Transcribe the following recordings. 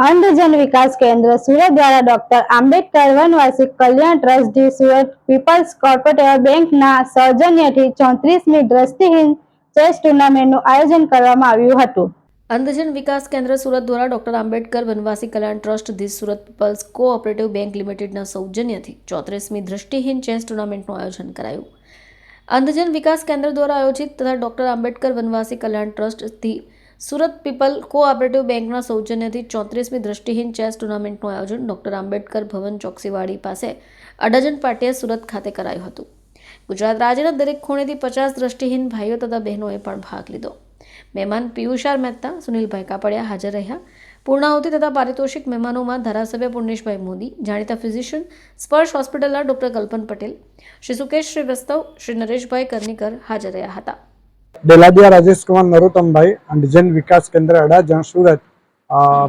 અંધજન વિકાસ કેન્દ્ર સુરત દ્વારા doctor Ambedkar Vanvasi Kalyan trustee Surat people's cooperative બેંકના સૌજન્યથી ચોત્રીસમી દ્રષ્ટિહીન ચેસ ટુર્નામેન્ટનું આયોજન કરવામાં આવ્યું હતું. અંધજન વિકાસ કેન્દ્ર સુરત દ્વારા doctor Ambedkar Vanvasi Kalyan trust the Surat people's cooperative bank લિમિટેડના સૌજન્યથી ચોત્રીસમી દ્રષ્ટિહીન ચેસ ટુર્નામેન્ટનું આયોજન કરાયું. અંધજન વિકાસ કેન્દ્ર દ્વારા આયોજિત તથા ડોક્ટર આંબેડકર વનવાસી કલ્યાણ ટ્રસ્ટથી સુરત પીપલ કોઓપરેટિવ બેંકના સૌજન્યથી ચોત્રીસમી દ્રષ્ટિહીન ચેસ ટુર્નામેન્ટનું આયોજન ડોક્ટર આંબેડકર ભવન ચોકસીવાડી પાસે અડાજન પાટિયા સુરત ખાતે કરાયું હતું. ગુજરાત રાજ્યના દરેક ખૂણેથી પચાસ દ્રષ્ટિહીન ભાઈઓ તથા બહેનોએ પણ ભાગ લીધો. મહેમાન પિયુષાર મહેતા, સુનિલભાઈ કાપડિયા હાજર રહ્યા. પૂર્ણાહુતિ તથા પારિતોષિક મહેમાનોમાં ધારાસભ્ય પૂર્ણેશભાઈ મોદી, જાણીતા ફિઝિશિયન, સ્પર્શ હોસ્પિટલના ડોક્ટર કલ્પન પટેલ, શ્રી સુકેશ શ્રીવાસ્તવ શ્રી નરેશભાઈ કરનીકર હાજર રહ્યા હતા. ડેલાદિયા રાજેશ કુમાર નરોત્તમભાઈ અંડજન વિકાસ કેન્દ્ર અડાજણ સુરત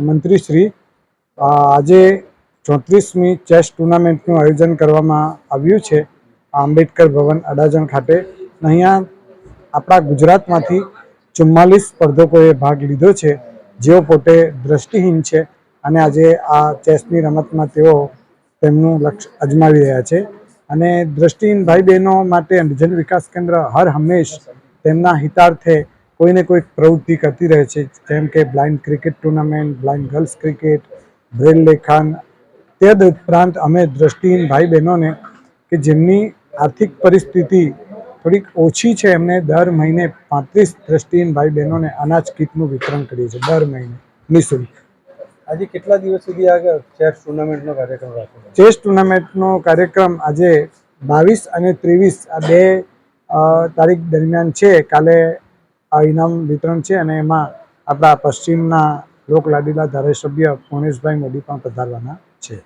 મંત્રીશ્રી આજે ચોત્રીસમી ચેસ ટુર્નામેન્ટનું આયોજન કરવામાં આવ્યું છે આંબેડકર ભવન અડાજણ ખાતે. અહીંયા આપણા ગુજરાતમાંથી ચુમ્માલીસ સ્પર્ધકોએ ભાગ લીધો છે, જેઓ પોતે દ્રષ્ટિહીન છે અને આજે આ ચેસની રમતમાં તેઓ તેમનું લક્ષ્ય અજમાવી રહ્યા છે. અને દ્રષ્ટિહીન ભાઈ બહેનો માટે અંધજન વિકાસ કેન્દ્ર હર હંમેશ તેમના હિતાર્થે કોઈને કોઈક પ્રવૃત્તિ કરતી રહે છે. જેમ કે blind cricket tournament blind girls cricket braille લેખાન. તે ઉપરાંત અમે દ્રષ્ટિહીન ભાઈ બહેનોને કે જેમની આર્થિક પરિસ્થિતિ થોડીક ઓછી છે એમને દર મહિને પાંત્રીસ દ્રષ્ટિહીન ભાઈ બહેનોને અનાજ કીટનું વિતરણ કરીએ છીએ દર મહિને નિઃશુલ્ક. આજે કેટલા દિવસ સુધી આ ચેસ ટુર્નામેન્ટનો કાર્યક્રમ રાખેલો? ચેસ ટુર્નામેન્ટનો કાર્યક્રમ આજે બાવીસ અને ત્રેવીસ આ બે તારીખ દરમિયાન છે, કાલે આ ઇનામ વિતરણ છે અને એમાં આપણા પશ્ચિમના લોકલાડીલા ધારાસભ્ય પૂર્ણેશભાઈ મોદી પણ પધારવાના છે.